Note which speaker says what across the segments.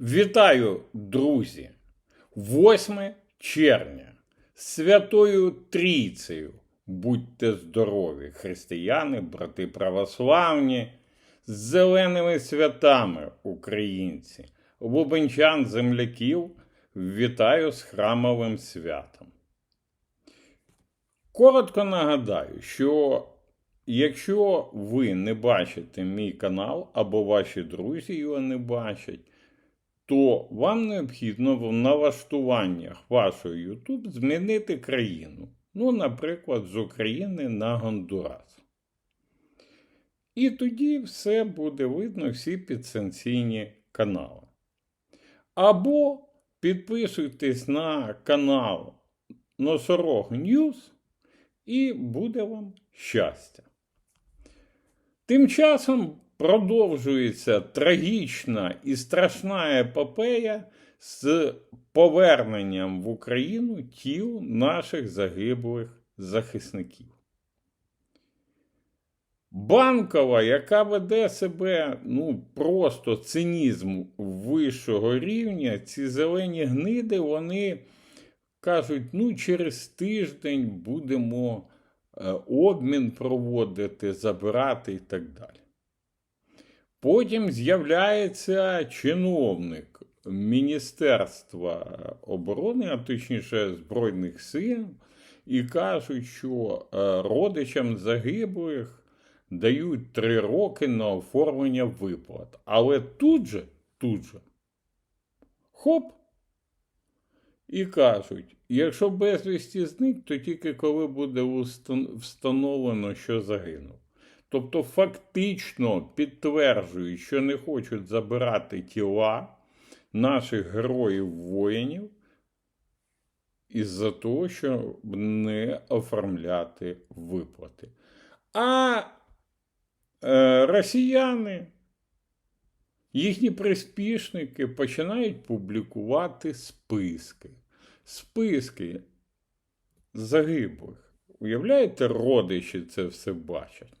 Speaker 1: Вітаю, друзі! 8 червня. Святою Трійцею. Будьте здорові, християни, брати православні, з зеленими святами, українці, лубенчан, земляків, вітаю з храмовим святом. Коротко нагадаю, що якщо ви не бачите мій канал або ваші друзі його не бачать, то вам необхідно в налаштуваннях вашого YouTube змінити країну. Ну, наприклад, з України на Гондурас. І тоді все буде видно, всі підсанкційні канали. Або підписуйтесь на канал Носорог Ньюс і буде вам щастя. Тим часом продовжується трагічна і страшна епопея з поверненням в Україну тіл наших загиблих захисників. Банкова, яка веде себе ну, просто цинізм вищого рівня, ці зелені гниди, вони кажуть, ну, через тиждень будемо е, обмін проводити, забирати і так далі. Потім з'являється чиновник Міністерства оборони, а точніше Збройних сил, і кажуть, що е, родичам загиблих дають три роки на оформлення виплат. Але тут же, тут же, хоп, і кажуть, якщо безвісті зник, то тільки коли буде встановлено, що загинув. Тобто фактично підтверджують, що не хочуть забирати тіла наших героїв-воїнів із-за того, щоб не оформляти виплати. А е, росіяни, їхні приспішники починають публікувати списки. Списки загиблих. Уявляєте, родичі це все бачать.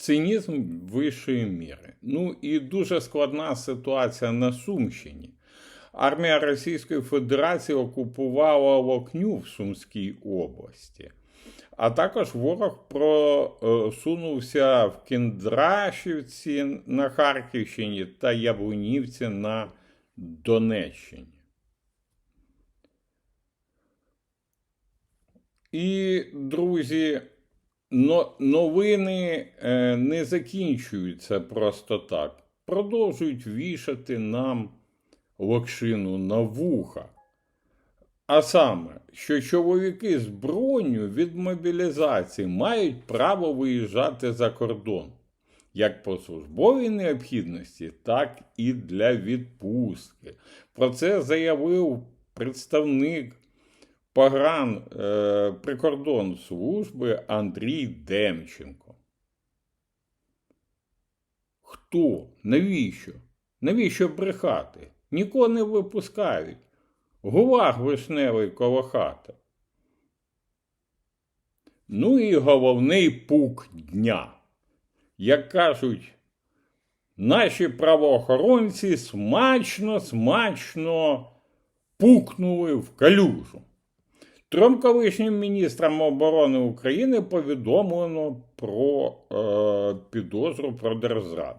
Speaker 1: Цинізм вищої міри. Ну і дуже складна ситуація на Сумщині. Армія Російської Федерації окупувала Локню в Сумській області, а також ворог просунувся в Кіндрашівці на Харківщині та Яблунівці на Донеччині. І, друзі, но новини е, не закінчуються просто так. Продовжують вішати нам локшину на вуха. А саме, що чоловіки з броню від мобілізації мають право виїжджати за кордон як по службовій необхідності, так і для відпустки. Про це заявив представник погран е, прикордонслужби Андрій Демченко. Хто? Навіщо? Навіщо брехати? Нікого не випускають. Гулаг вишневий коло хати. Ну і головний пук дня. Як кажуть, наші правоохоронці смачно, смачно пукнули в калюжу. Трьом колишнім міністрам оборони України повідомлено про е, підозру про держзраду.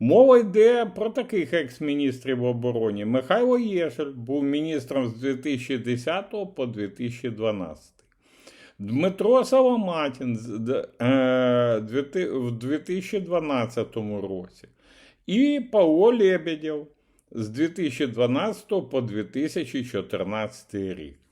Speaker 1: Мова йде про таких екс-міністрів оборони. Михайло Єшель був міністром з 2010 по 2012. Дмитро Соломатін е, в 2012 році. І Павло Лебедєв з 2012 по 2014 рік.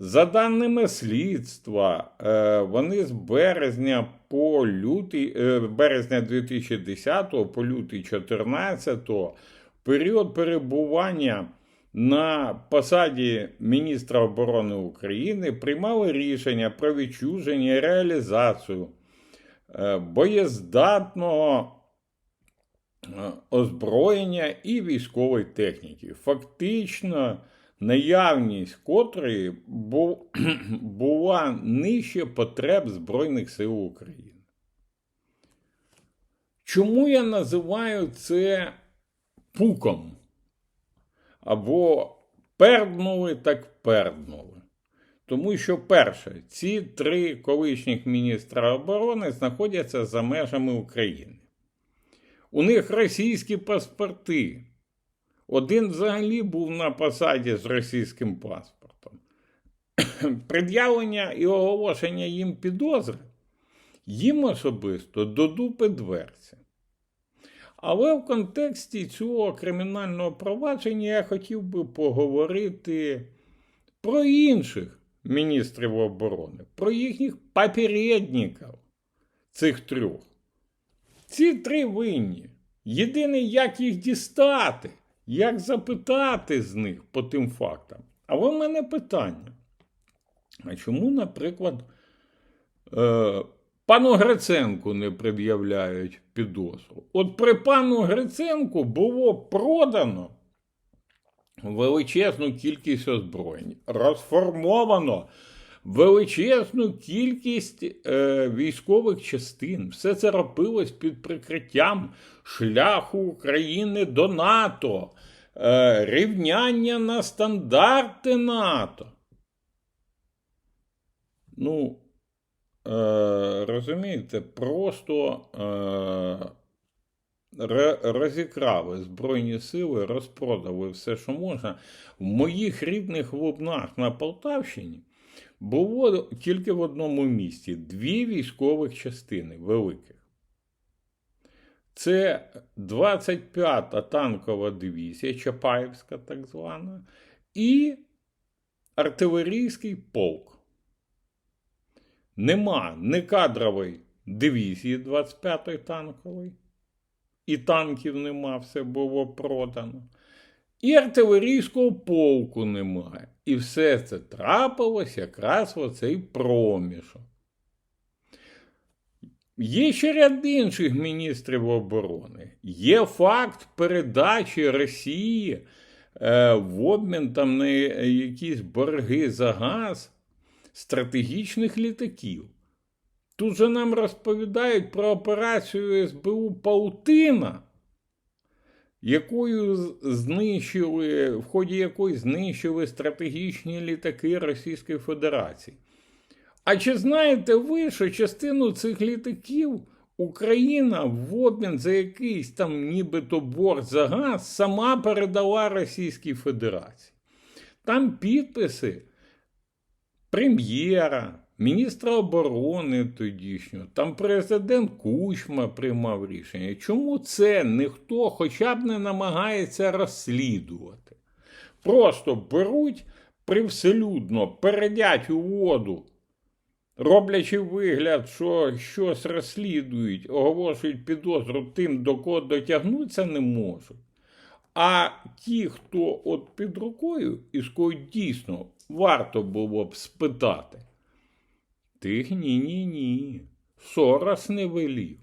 Speaker 1: За даними слідства, е, вони з березня по лютий, е, березня 2010 по лютий 2014 період перебування на посаді міністра оборони України приймали рішення про відчуження і реалізацію е, боєздатного озброєння і військової техніки. Фактично, наявність котрої бу- була нижче потреб Збройних сил України. Чому я називаю це пуком? Або перднули, так перднули. Тому що, перше, ці три колишніх міністра оборони знаходяться за межами України. У них російські паспорти. Один взагалі був на посаді з російським паспортом. Пред'явлення і оголошення їм підозри їм особисто до дупи дверця. Але в контексті цього кримінального провадження я хотів би поговорити про інших міністрів оборони, про їхніх попередників цих трьох. Ці три винні. Єдине, як їх дістати, як запитати з них по тим фактам. Але в мене питання. А чому, наприклад, е, пану Гриценку не пред'являють підозру? От при пану Гриценку було продано величезну кількість озброєнь, розформовано величезну кількість е, військових частин. Все це робилось під прикриттям шляху України до НАТО, е, рівняння на стандарти НАТО. Ну, е, розумієте, просто е, розікрали Збройні сили, розпродали все, що можна. В моїх рідних лубнах на Полтавщині було тільки в одному місті дві військових частини великих. Це 25-та танкова дивізія, Чапаївська так звана, і артилерійський полк. Нема ні кадрової дивізії 25-ї танкової, і танків нема, все було продано. І артилерійського полку немає. І все це трапилось якраз в оцей проміжок. Є ще ряд інших міністрів оборони. Є факт передачі Росії е, в обмін там на якісь борги за газ стратегічних літаків. Тут же нам розповідають про операцію СБУ Паутина, якою знищили, в ході якої знищили стратегічні літаки Російської Федерації. А чи знаєте ви, що частину цих літаків Україна в обмін за якийсь там нібито борг за газ сама передала Російській Федерації? Там підписи прем'єра, міністра оборони тодішнього, там президент Кучма приймав рішення. Чому це ніхто хоча б не намагається розслідувати? Просто беруть привселюдно, передять у воду, роблячи вигляд, що щось розслідують, оголошують підозру тим, до кого дотягнутися не можуть. А ті, хто от під рукою, і з кого дійсно варто було б спитати, тих ні-ні-ні. Сорос не велів.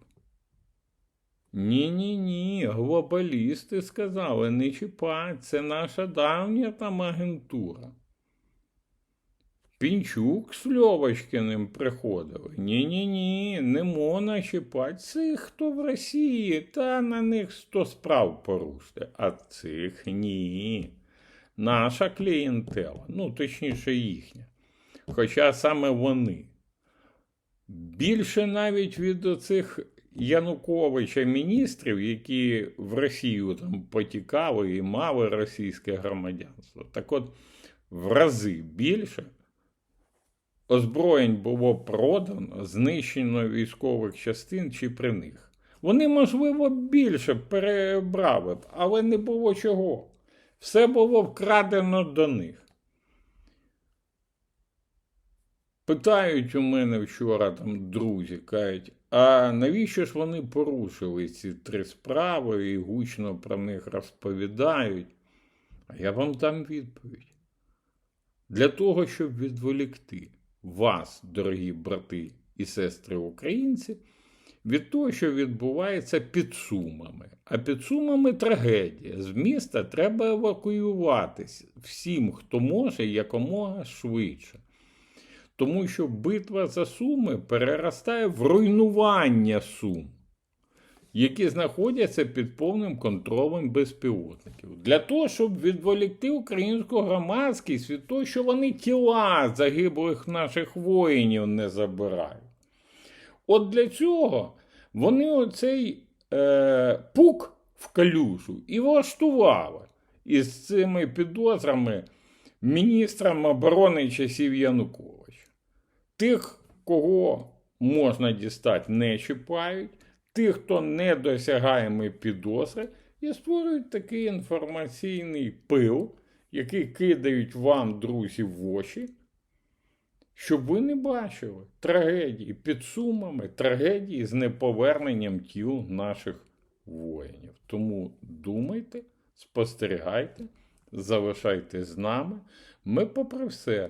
Speaker 1: Ні-ні-ні, глобалісти сказали, не чіпай, це наша давня там агентура. Пінчук з Льовочкиним приходили. Ні-ні-ні, не можна чіпати цих, хто в Росії, та на них сто справ порушити. А цих ні. Наша клієнтела, ну точніше їхня. Хоча саме вони. Більше навіть від оцих Януковича міністрів, які в Росію там потікали і мали російське громадянство. Так от, в рази більше озброєнь було продано, знищено військових частин чи при них. Вони, можливо, більше перебрали б, але не було чого. Все було вкрадено до них. Питають у мене вчора там друзі, кажуть, а навіщо ж вони порушили ці три справи і гучно про них розповідають? А я вам дам відповідь. Для того, щоб відволікти вас, дорогі брати і сестри українці, від того, що відбувається під Сумами. А під Сумами трагедія. З міста треба евакуюватись всім, хто може, якомога швидше. Тому що битва за Суми переростає в руйнування Сум. які знаходяться під повним контролем безпілотників. Для того, щоб відволікти українську громадськість від того, що вони тіла загиблих наших воїнів не забирають. От для цього вони оцей е, пук в калюжу і влаштували із цими підозрами міністрам оборони часів Януковича. Тих, кого можна дістати, не чіпають, тих, хто недосягаємий підозри, і створюють такий інформаційний пил, який кидають вам, друзі, в очі, щоб ви не бачили трагедії під сумами, трагедії з неповерненням тіл наших воїнів. Тому думайте, спостерігайте, залишайтесь з нами. Ми, попри все,